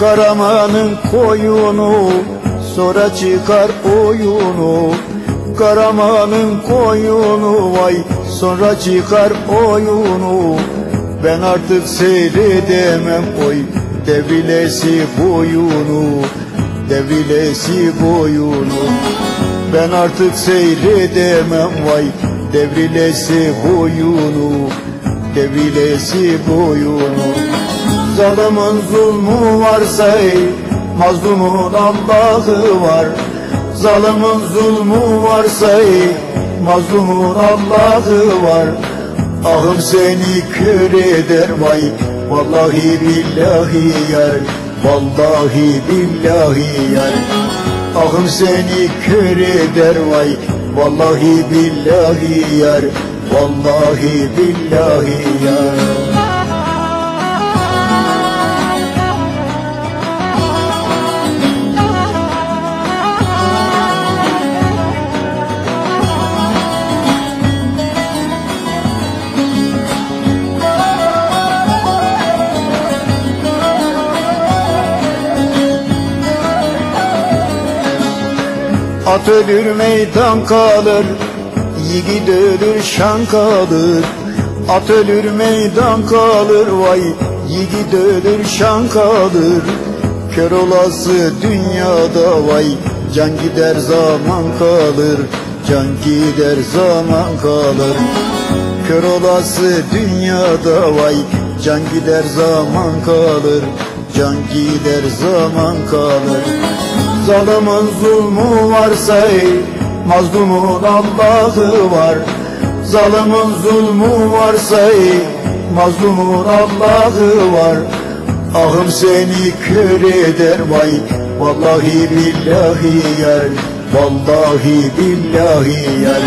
Karamanın koyunu sonra çıkar oyunu. Karamanın koyunu vay sonra çıkar oyunu. Ben artık seyredemem oy devilesi boyunu Devilesi boyunu. Ben artık seyredemem vay devrilesi boyunu Devilesi boyunu Zalimin zulmü varsa ey Mazlumun Allah'ı var. Zalimin zulmü varsa ey Mazlumun Allah'ı var. Ahım seni kör eder vay Vallahi billahi yar Vallahi billahi yar. Ahım seni kör eder vay Vallahi billahi yar Vallahi billahi yar At ölür meydan kalır Yiğit ölür şan kalır. At ölür meydan kalır vay Yiğit ölür şan kalır. Kör olası dünyada vay Can gider zaman kalır. Can gider zaman kalır. Kör olası dünyada vay Can gider zaman kalır. Can gider zaman kalır Zalimin zulmü varsa ey Mazlumun Allah'ı var. Zalimin zulmü varsa ey Mazlumun Allah'ı var. Ahım seni kör eder vay Vallahi billahi yar Vallahi billahi yar.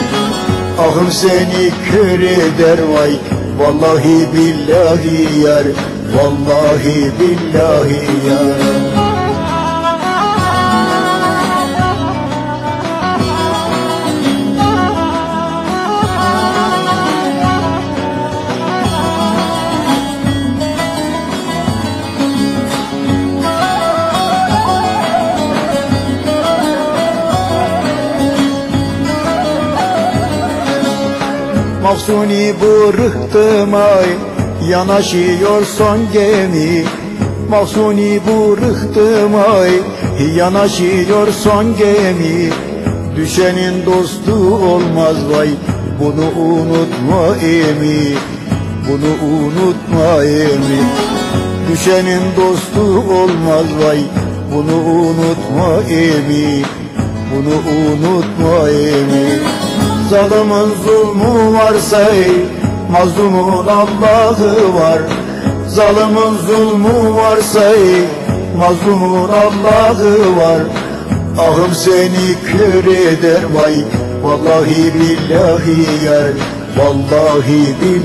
Ahım seni kör eder vay Vallahi billahi yar Vallahi billahi yar Mahsuni bu rıhtıma yanaşıyor son gemi. Mahsuni bu rıhtıma yanaşıyor son gemi. Düşenin dostu olmaz vay bunu unutma emi. Bunu unutma emi. Düşenin dostu olmaz vay bunu unutma emi. Bunu unutma emi Zalimin zulmü varsa ey Mazlumun Allah'ı var. Zalimin zulmü varsa ey Mazlumun Allah'ı var. Ahım seni kör eder vay Vallahi billahi yar Vallahi billahi